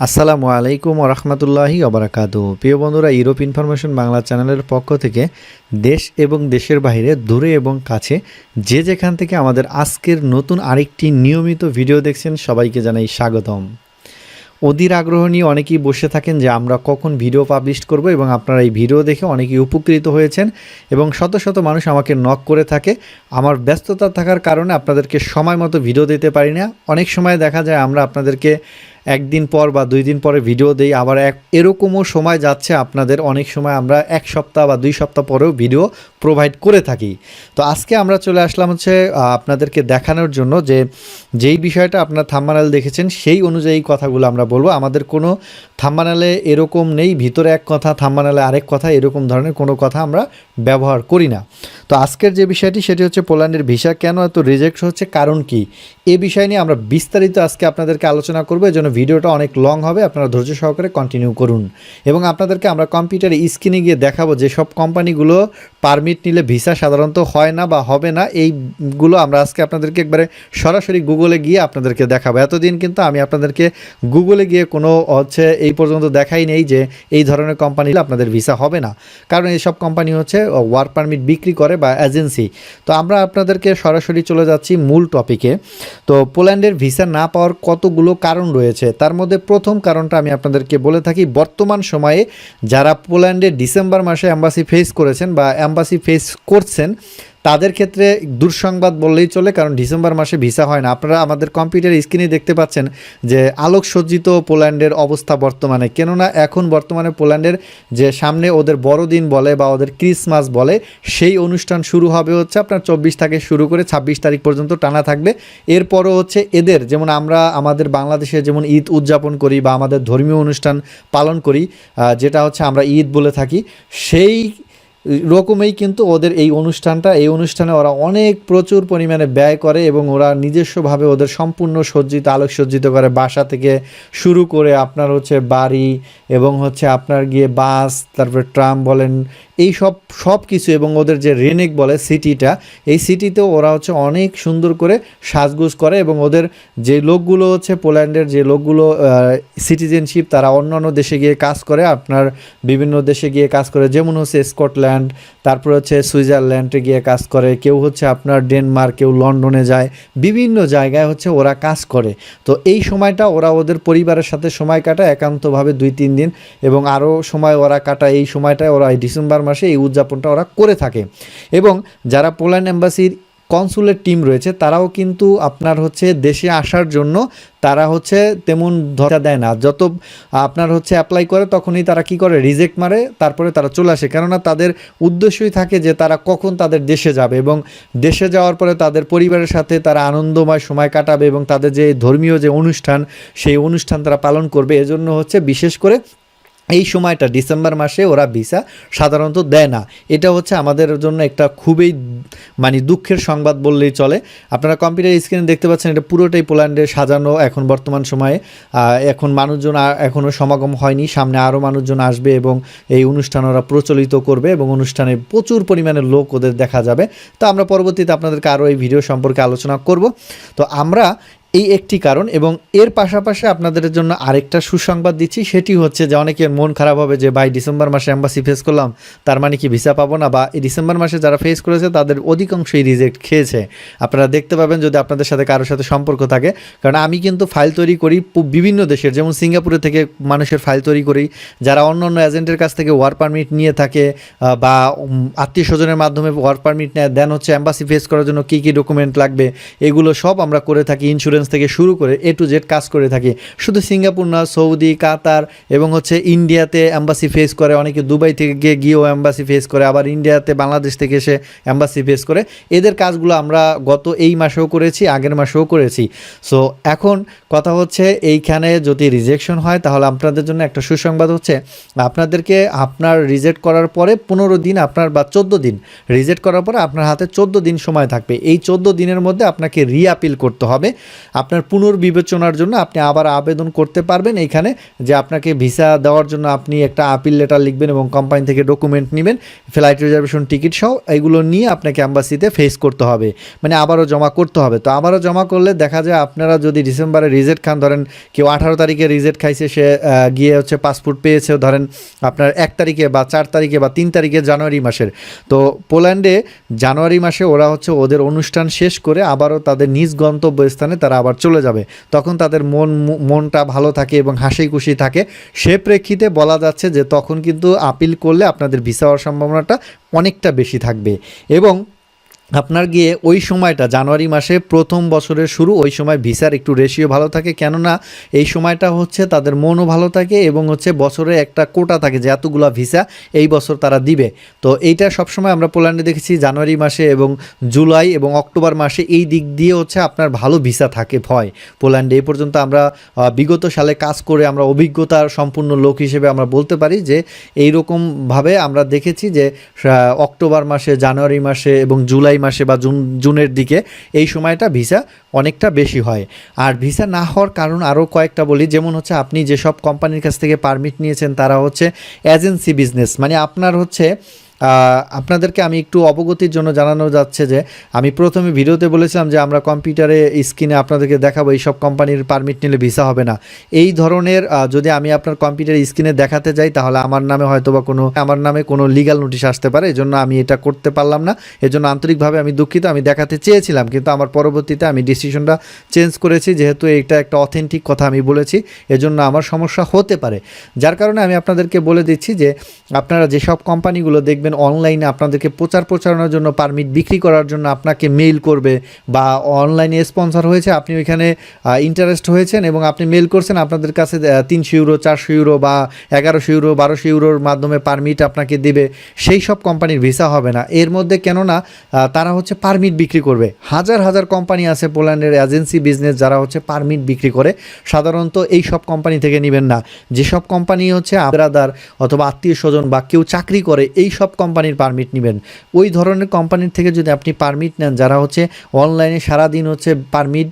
আসসালামু আলাইকুম রহমতুল্লাহি অবরাকাত প্রিয় বন্ধুরা ইউরোপ ইনফরমেশন বাংলা চ্যানেলের পক্ষ থেকে দেশ এবং দেশের বাইরে, দূরে এবং কাছে যে যেখান থেকে আমাদের আজকের নতুন আরেকটি নিয়মিত ভিডিও দেখছেন, সবাইকে জানাই স্বাগতম। অধীর আগ্রহ নিয়ে অনেকেই বসে থাকেন যে আমরা কখন ভিডিও পাবলিশ করব এবং আপনারা এই ভিডিও দেখে অনেকেই উপকৃত হয়েছেন এবং শত শত মানুষ আমাকে নক করে থাকে। আমার ব্যস্ততা থাকার কারণে আপনাদেরকে সময় মতো ভিডিও দিতে পারি না। অনেক সময় দেখা যায় আমরা আপনাদেরকে একদিন পর বা দুই দিন পরে ভিডিও দেই, আবার এক, এরকমও সময় যাচ্ছে আপনাদের, অনেক সময় আমরা এক সপ্তাহ বা দুই সপ্তাহ পরেও ভিডিও প্রোভাইড করে থাকি। তো আজকে আমরা চলে আসলাম হচ্ছে আপনাদেরকে দেখানোর জন্য যে, যেই বিষয়টা আপনার থাম্বানাল দেখেছেন, সেই অনুযায়ী কথাগুলো আমরা বলব। আমাদের কোনো থাম্বানালে এরকম নেই, ভিতরে এক কথা, থাম্বানালে আরেক কথা, এরকম ধরনের কোনো কথা আমরা ব্যবহার করি না। তো আজকের যে বিষয়টি, সেটি হচ্ছে পোল্যান্ডের ভিসা কেন এত রিজেক্ট হচ্ছে, কারণ কি? এ বিষয় নিয়ে আমরা বিস্তারিত আজকে আপনাদেরকে আলোচনা করব এই জন্য ভিডিওটা অনেক লং হবে, আপনারা ধৈর্য সহকারে কন্টিনিউ করুন। এবং আপনাদেরকে আমরা কম্পিউটারে স্ক্রিনে গিয়ে দেখাবো যে সব কোম্পানিগুলো পারমিট নিলে ভিসা সাধারণত হয় না বা হবে না, এইগুলো আমরা আজকে আপনাদেরকে একবারে সরাসরি গুগলে গিয়ে আপনাদেরকে দেখাবো। এতদিন কিন্তু আমি আপনাদেরকে গুগলে গিয়ে কোনো হচ্ছে এই পর্যন্ত দেখাই নেই যে এই ধরনের কোম্পানি আপনাদের ভিসা হবে না। কারণ এইসব কোম্পানি হচ্ছে ওয়ার্ক পারমিট বিক্রি করে বা এজেন্সি তো আমরা আপনাদেরকে সরাসরি চলে যাচ্ছি মূল টপিকে তো পোল্যান্ডের ভিসা না পাওয়ার কতগুলো কারণ রয়েছে? তার মধ্যে প্রথম কারণটা আমি আপনাদেরকে বলে থাকি, বর্তমান সময়ে যারা পোল্যান্ডে ডিসেম্বর মাসে অ্যাম্বাসি ফেস করেছেন বা অ্যাম্বাসি ফেস করছেন, তাদের ক্ষেত্রে দুঃসংবাদ বললেই চলে, কারণ ডিসেম্বর মাসে ভিসা হয় না। আপনারা আমাদের কম্পিউটার স্ক্রিনে দেখতে পাচ্ছেন যে আলোকসজ্জিত পোল্যান্ডের অবস্থা বর্তমানে। কেননা এখন বর্তমানে পোল্যান্ডের যে সামনে ওদের বড়দিন বলে বা ওদের ক্রিসমাস বলে, সেই অনুষ্ঠান শুরু হবে হচ্ছে আপনার চব্বিশ থেকে শুরু করে ছাব্বিশ তারিখ পর্যন্ত টানা থাকবে। এরপরও হচ্ছে এদের, যেমন আমরা আমাদের বাংলাদেশে যেমন ঈদ উদযাপন করি বা আমাদের ধর্মীয় অনুষ্ঠান পালন করি যেটা হচ্ছে আমরা ঈদ বলে থাকি, সেই রকমই কিন্তু ওদের এই অনুষ্ঠানটা। এই অনুষ্ঠানে ওরা অনেক প্রচুর পরিমাণে ব্যয় করে এবং ওরা নিজস্বভাবে ওদের সম্পূর্ণ সজ্জিত, আলোকসজ্জিত করে বাসা থেকে শুরু করে আপনার হচ্ছে বাড়ি এবং হচ্ছে আপনার গিয়ে বাস, তারপরে ট্রাম বলেন, এই সব সব কিছু এবং ওদের যে রেনেক বলে সিটিটা, এই সিটিতেও ওরা হচ্ছে অনেক সুন্দর করে সাজগুজ করে এবং ওদের যে লোকগুলো হচ্ছে পোল্যান্ডের যে লোকগুলো সিটিজেনশিপ তারা অন্যান্য দেশে গিয়ে কাজ করে, আপনার বিভিন্ন দেশে গিয়ে কাজ করে, যেমন হচ্ছে স্কটল্যান্ড তারপর হচ্ছে সুইজারল্যান্ডে গিয়ে কাজ করে, কেউ হচ্ছে আপনার ডেনমার্ক, কেউ লন্ডনে যায়, বিভিন্ন জায়গায় হচ্ছে ওরা কাজ করে। তো এই সময়টা ওরা ওদের পরিবারের সাথে সময় কাটায় একান্তভাবে দুই তিন দিন এবং আরও সময় ওরা কাটায়। এই সময়টায় ওরা ডিসেম্বর মাসে এই উদযাপনটা ওরা করে থাকে। এবং যারা পোল্যান্ড এম্বাসির কনসুলেট টিম রয়েছে, তারাও কিন্তু আপনার হচ্ছে দেশে আসার জন্য তারা হচ্ছে তেমন ধরা দেয় না। যত আপনার হচ্ছে অ্যাপ্লাই করে তখনই তারা কি করে রিজেক্ট মারে, তারপরে তারা চলে আসে। কেননা তাদের উদ্দেশ্যই থাকে যে তারা কখন তাদের দেশে যাবে এবং দেশে যাওয়ার পরে তাদের পরিবারের সাথে তারা আনন্দময় সময় কাটাবে এবং তাদের যে ধর্মীয় যে অনুষ্ঠান, সেই অনুষ্ঠান তারা পালন করবে। এজন্য হচ্ছে বিশেষ করে এই সময়টা ডিসেম্বর মাসে ওরা ভিসা সাধারণত দেয় না। এটা হচ্ছে আমাদের জন্য একটা খুবই মানে দুঃখের সংবাদ বললেই চলে। আপনারা কম্পিউটার স্ক্রিনে দেখতে পাচ্ছেন এটা পুরোটাই পোল্যান্ডে সাজানো। এখন বর্তমান সময়ে এখন মানুষজন এখনও সমাগম হয়নি। সামনে আরও মানুষজন আসবে এবং এই অনুষ্ঠান ওরা প্রচলিত করবে এবং অনুষ্ঠানে প্রচুর পরিমাণে লোক ওদের দেখা যাবে। তো আমরা পরবর্তীতে আপনাদেরকে আরও এই ভিডিও সম্পর্কে আলোচনা করব। তো আমরা এই একটি কারণ এবং এর পাশাপাশি আপনাদের জন্য আরেকটা সুসংবাদ দিচ্ছি। সেটি হচ্ছে যে অনেকের মন খারাপ হবে যে, ভাই, ডিসেম্বর মাসে অ্যাম্বাসি ফেস করলাম, তার মানে কি ভিসা পাবো না? বা, এই ডিসেম্বর মাসে যারা ফেস করেছে, তাদের অধিকাংশই রিজেক্ট খেয়েছে। আপনারা দেখতে পাবেন যদি আপনাদের সাথে কারোর সাথে সম্পর্ক থাকে। কারণ আমি কিন্তু ফাইল তৈরি করি বিভিন্ন দেশের, যেমন সিঙ্গাপুরে থেকে মানুষের ফাইল তৈরি করি। যারা অন্য অন্য এজেন্টের কাছ থেকে ওয়ার পারমিট নিয়ে থাকে বা আত্মীয় স্বজনের মাধ্যমে ওয়ার পারমিট নেয় দেন হচ্ছে অ্যাম্বাসি ফেস করার জন্য কী কী ডকুমেন্ট লাগবে, এগুলো সব আমরা করে থাকি। ইন্স্যুরেন্স থেকে শুরু করে এ টু জেড কাজ করে থাকি। শুধু সিঙ্গাপুর না, সৌদি, কাতার এবং হচ্ছে ইন্ডিয়াতে অ্যাম্বাসি ফেস করে, অনেকে দুবাই থেকে গিয়ে গিয়েও অ্যাম্বাসি ফেস করে, আবার ইন্ডিয়াতে বাংলাদেশ থেকে এসে অ্যাম্বাসি ফেস করে। এদের কাজগুলো আমরা গত এই মাসেও করেছি, আগের মাসেও করেছি। সো এখন কথা হচ্ছে এইখানে যদি রিজেকশন হয়, তাহলে আপনাদের জন্য একটা সুসংবাদ হচ্ছে, আপনাদেরকে আপনার রিজেক্ট করার পরে পনেরো দিন আপনার বা চোদ্দ দিন রিজেক্ট করার পরে আপনার হাতে চোদ্দ দিন সময় থাকবে। এই চোদ্দ দিনের মধ্যে আপনাকে রিআপিল করতে হবে। আপনার পুনর্বিবেচনার জন্য আপনি আবার আবেদন করতে পারবেন এইখানে যে আপনাকে ভিসা দেওয়ার জন্য আপনি একটা আপিল লেটার লিখবেন এবং কোম্পানি থেকে ডকুমেন্ট নেবেন ফ্লাইট রিজার্ভেশন টিকিট সহ এগুলো নিয়ে আপনাকে অ্যাম্বাসিতে ফেস করতে হবে। মানে আবারও জমা করতে হবে। তো আবারও জমা করলে দেখা যায় আপনারা যদি ডিসেম্বরে রিজেক্ট খান, ধরেন কেউ আঠারো তারিখে রিজেক্ট খাইছে, সে গিয়ে হচ্ছে পাসপোর্ট পেয়েছে, ধরেন আপনার এক তারিখে বা চার তারিখে বা তিন তারিখে জানুয়ারি মাসের। তো পোল্যান্ডে জানুয়ারি মাসে ওরা হচ্ছে ওদের অনুষ্ঠান শেষ করে আবারও তাদের নিজ গন্তব্যস্থানে তারা আবার চলে যাবে। তখন তাদের মন মনটা ভালো থাকে এবং হাসি খুশি থাকে। সে প্রেক্ষিতে বলা যাচ্ছে যে তখন কিন্তু আপিল করলে আপনাদের ভিসা হওয়ার সম্ভাবনাটা অনেকটা বেশি থাকবে। এবং আপনার গিয়ে ওই সময়টা, জানুয়ারি মাসে প্রথম বছরের শুরু, ওই সময় ভিসার একটু রেশিও ভালো থাকে। কেননা এই সময়টা হচ্ছে তাদের মনও ভালো থাকে এবং হচ্ছে বছরে একটা কোটা থাকে যে এতগুলা ভিসা এই বছর তারা দিবে। তো এইটা সবসময় আমরা পোল্যান্ডে দেখেছি, জানুয়ারি মাসে এবং জুলাই এবং অক্টোবর মাসে এই দিক দিয়ে হচ্ছে আপনার ভালো ভিসা থাকে, ভয়। পোল্যান্ডে এই পর্যন্ত আমরা বিগত সালে কাজ করে আমরা অভিজ্ঞতার সম্পূর্ণ লোক হিসেবে আমরা বলতে পারি যে এই এইরকমভাবে আমরা দেখেছি যে অক্টোবর মাসে, জানুয়ারি মাসে এবং জুলাই মাসে বা জুন, জুনের দিকে এই সময়টা ভিসা অনেকটা বেশি হয়। আর ভিসা না হওয়ার কারণ আরও কয়েকটা বলি, যেমন হচ্ছে আপনি যেসব কোম্পানির কাছ থেকে পারমিট নিয়েছেন তারা হচ্ছে এজেন্সি বিজনেস মানে আপনার হচ্ছে আপনাদেরকে আমি একটু অবগতির জন্য জানানো যাচ্ছে যে, আমি প্রথমে ভিডিওতে বলেছিলাম যে, আমরা কম্পিউটারে স্ক্রিনে আপনাদেরকে দেখাবো এই সব কোম্পানির পারমিট নিলে ভিসা হবে না। এই ধরনের যদি আমি আপনার কম্পিউটার স্ক্রিনে দেখাতে যাই, তাহলে আমার নামে হয়তো বা কোনো, আমার নামে কোনো লিগাল নোটিশ আসতে পারে। এজন্য আমি এটা করতে পারলাম না। এজন্য আন্তরিকভাবে আমি দুঃখিত, আমি দেখাতে চেয়েছিলাম, কিন্তু আমার পরবর্তীতে আমি ডিসিশনটা চেঞ্জ করেছি, যেহেতু এটা একটা অথেন্টিক কথা আমি বলেছি, এজন্য আমার সমস্যা হতে পারে। যার কারণে আমি আপনাদেরকে বলে দিচ্ছি যে, আপনারা যেসব কোম্পানিগুলো দেখবেন অনলাইনে আপনাদেরকে প্রচার প্রচারণার জন্য পারমিট বিক্রি করার জন্য আপনাকে মেইল করবে বা অনলাইনে স্পন্সর হয়েছে, আপনি ওইখানে ইন্টারেস্ট হয়েছেন এবং আপনি মেল করছেন, আপনাদের কাছে তিনশো ইউরো চারশো ইউরো বা এগারোশো ইউরো বারোশো ইউরোর মাধ্যমে পারমিট আপনাকে দেবে। সেই সব কোম্পানির ভিসা হবে না। এর মধ্যে কেননা তারা হচ্ছে পারমিট বিক্রি করবে। হাজার হাজার কোম্পানি আছে পোল্যান্ডের এজেন্সি বিজনেস যারা হচ্ছে পারমিট বিক্রি করে। সাধারণত এই সব কোম্পানি থেকে নেবেন না। যেসব কোম্পানি হচ্ছে আবরাদার অথবা আত্মীয় স্বজন বা কেউ চাকরি করে, এই সব কোম্পানির পারমিট নেবেন। ওই ধরনের কোম্পানির থেকে যদি আপনি পারমিট নেন, যারা হচ্ছে অনলাইনে সারাদিন হচ্ছে পারমিট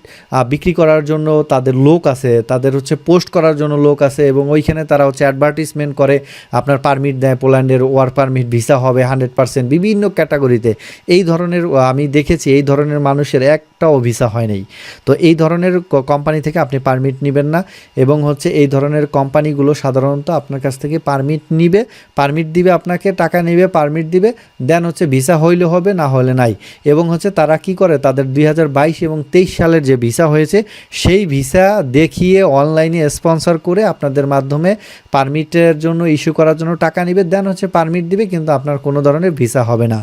বিক্রি করার জন্য তাদের লোক আছে, তাদের হচ্ছে পোস্ট করার জন্য লোক আছে এবং ওইখানে তারা হচ্ছে অ্যাডভার্টিসমেন্ট করে, আপনার পারমিট দেয়, পোল্যান্ডের ওয়ার পারমিট ভিসা হবে হান্ড্রেড পার্সেন্ট বিভিন্ন ক্যাটাগরিতে এই ধরনের আমি দেখেছি, এই ধরনের মানুষের একটাও ভিসা হয় নাই। তো এই ধরনের কোম্পানি থেকে আপনি পারমিট নেবেন না এবং হচ্ছে এই ধরনের কোম্পানিগুলো সাধারণত আপনার কাছ থেকে পারমিট নিবে পারমিট দিবে আপনাকে, টাকা নেবে পারমিট দিবে দেন হচ্ছে ভিসা হইলে হবে, না হলে নাই। এবং হচ্ছে তারা কি করে, তাদের দুই হাজার বাইশ এবং তেইশ সালের যে ভিসা হয়েছে, সেই ভিসা দেখিয়ে অনলাইনে স্পন্সর করে আপনাদের মাধ্যমে পারমিটের জন্য ইস্যু করার জন্য টাকা নিবে দেন হচ্ছে পারমিট দিবে, কিন্তু আপনার কোনো ধরনের ভিসা হবে না।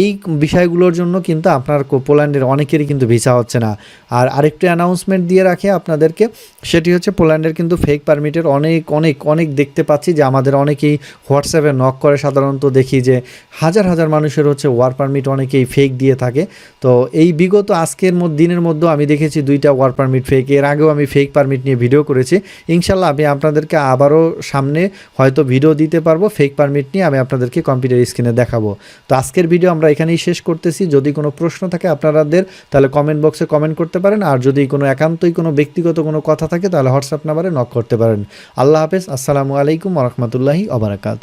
এই বিষয়গুলোর জন্য কিন্তু আপনার পোল্যান্ডের অনেকেরই কিন্তু ভিসা হচ্ছে না। আর আরেকটি অ্যানাউন্সমেন্ট দিয়ে রাখে আপনাদেরকে, সেটি হচ্ছে পোল্যান্ডের কিন্তু ফেক পারমিটের অনেক অনেক অনেক দেখতে পাচ্ছি যে আমাদের অনেকেই হোয়াটসঅ্যাপে নক করে, সাধারণত দেখি যে হাজার হাজার মানুষের হচ্ছে ওয়ার পারমিট অনেকেই ফেক দিয়ে থাকে। তো এই বিগত আজকের দিনের মধ্যেও আমি দেখেছি দুইটা ওয়ার পারমিট ফেক এর আগেও আমি ফেক পারমিট নিয়ে ভিডিও করেছি। ইনশাল্লাহ আমি আপনাদেরকে আবারও সামনে হয়তো ভিডিও দিতে পারব ফেক পারমিট নিয়ে আমি আপনাদেরকে কম্পিউটার স্ক্রিনে দেখাবো। তো আজকের ভিডিও আমরা এখানেই শেষ করতেছি। যদি কোনো প্রশ্ন থাকে আপনারাদের, তাহলে কমেন্ট বক্সে কমেন্ট করতে পারেন। আর যদি কোনো একান্তই কোনো ব্যক্তিগত কোনো কথা থাকে, তাহলে হোয়াটসঅ্যাপ নাম্বারে নক করতে পারেন। আল্লাহ হাফেজ। আসসালামু আলাইকুম রহমতুল্লাহি অবরাকাতু